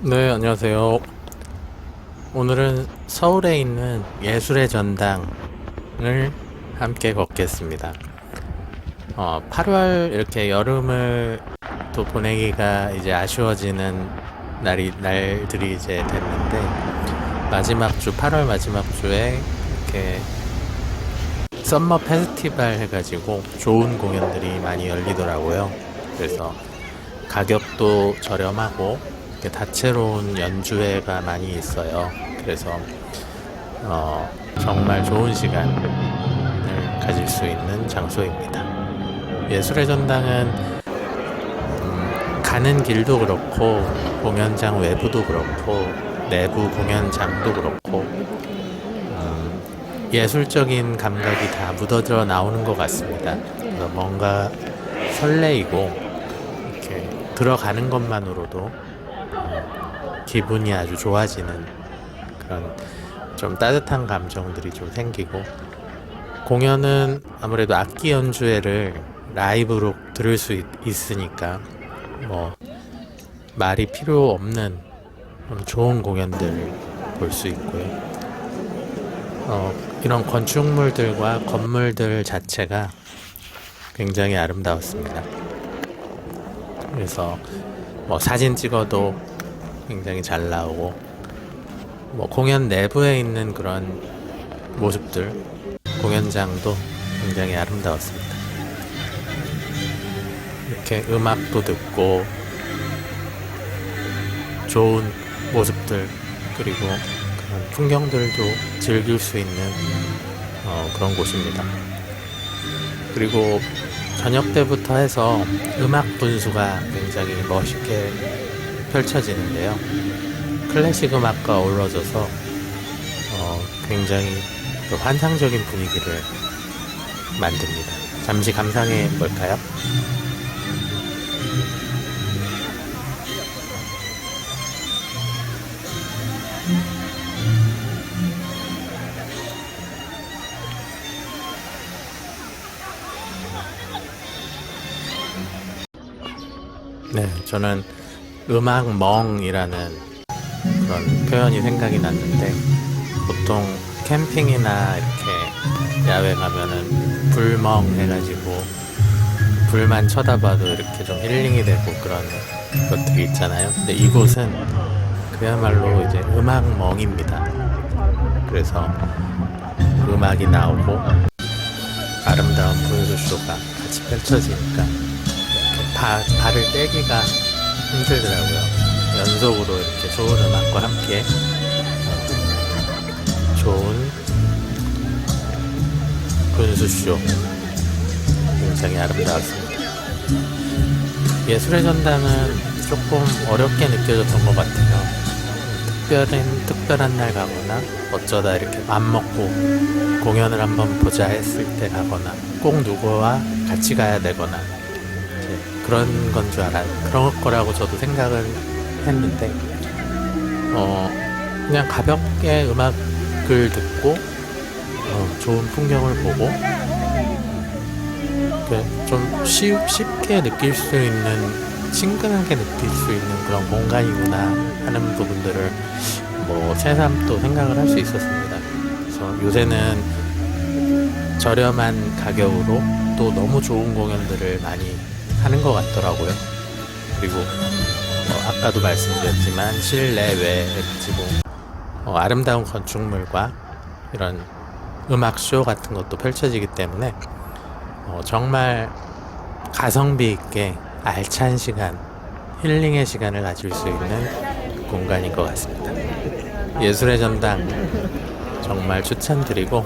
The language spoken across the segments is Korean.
네, 안녕하세요. 오늘은 서울에 있는 예술의 전당을 함께 걷겠습니다. 어, 8월 이렇게 여름을 또 보내기가 이제 아쉬워지는 날이, 날들이 이제 됐는데, 마지막 주, 8월 마지막 주에 이렇게 썸머 페스티벌 해가지고 좋은 공연들이 많이 열리더라고요. 그래서 가격도 저렴하고 이렇게 다채로운 연주회가 많이 있어요. 그래서 어, 정말 좋은 시간을 가질 수 있는 장소입니다. 예술의 전당은 음, 가는 길도 그렇고 공연장 외부도 그렇고 내부 공연장도 그렇고 음, 예술적인 감각이 다 묻어들어 나오는 것 같습니다. 뭔가 설레이고 이렇게 들어가는 것만으로도 기분이 아주 좋아지는 그런 좀 따뜻한 감정들이 좀 생기고 공연은 아무래도 악기 연주회를 라이브로 들을 수 있, 있으니까 뭐 말이 필요 없는 좀 좋은 공연들을 볼 수 있고요. 어, 이런 건축물들과 건물들 자체가 굉장히 아름다웠습니다. 그래서 뭐 사진 찍어도 굉장히 잘 나오고 뭐 공연 내부에 있는 그런 모습들 공연장도 굉장히 아름다웠습니다. 이렇게 음악도 듣고 좋은 모습들 그리고 그런 풍경들도 즐길 수 있는 어, 그런 곳입니다. 그리고 저녁 때부터 해서 음악 분수가 굉장히 멋있게 펼쳐지는데요. 클래식 음악과 어우러져서 어, 굉장히 또 환상적인 분위기를 만듭니다. 잠시 감상해 볼까요? 네, 저는 음악 멍이라는 그런 표현이 생각이 났는데 보통 캠핑이나 이렇게 야외 가면은 불멍 해가지고 불만 쳐다봐도 이렇게 좀 힐링이 되고 그런 것들이 있잖아요. 근데 이곳은 그야말로 이제 음악 멍입니다. 그래서 음악이 나오고 아름다운 분수쇼가 같이 펼쳐지니까 이렇게 바, 발을 떼기가 힘들더라고요. 연속으로 이렇게 좋은 음악과 함께 어, 좋은 분수쇼 굉장히 아름다웠습니다. 예술의 전당은 조금 어렵게 느껴졌던 것 같아요. 특별한 특별한 날 가거나 어쩌다 이렇게 맘 먹고 공연을 한번 보자 했을 때 가거나 꼭 누구와 같이 가야 되거나 그런 건 줄 알아요. 그런 거라고 저도 생각을 했는데 어 그냥 가볍게 음악을 듣고 어, 좋은 풍경을 보고 좀 쉬, 쉽게 느낄 수 있는 친근하게 느낄 수 있는 그런 공간이구나 하는 부분들을 뭐 새삼 또 생각을 할 수 있었습니다. 그래서 요새는 저렴한 가격으로 또 너무 좋은 공연들을 많이 하는 것 같더라고요. 그리고 어, 아까도 말씀드렸지만 실내외 해가지고 어, 아름다운 건축물과 이런 음악 쇼 같은 것도 펼쳐지기 때문에 어, 정말 가성비 있게 알찬 시간, 힐링의 시간을 가질 수 있는 공간인 것 같습니다. 예술의 전당 정말 추천드리고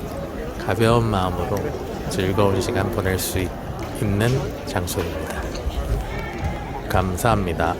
가벼운 마음으로 즐거운 시간 보낼 수 있, 있는 장소입니다. 감사합니다.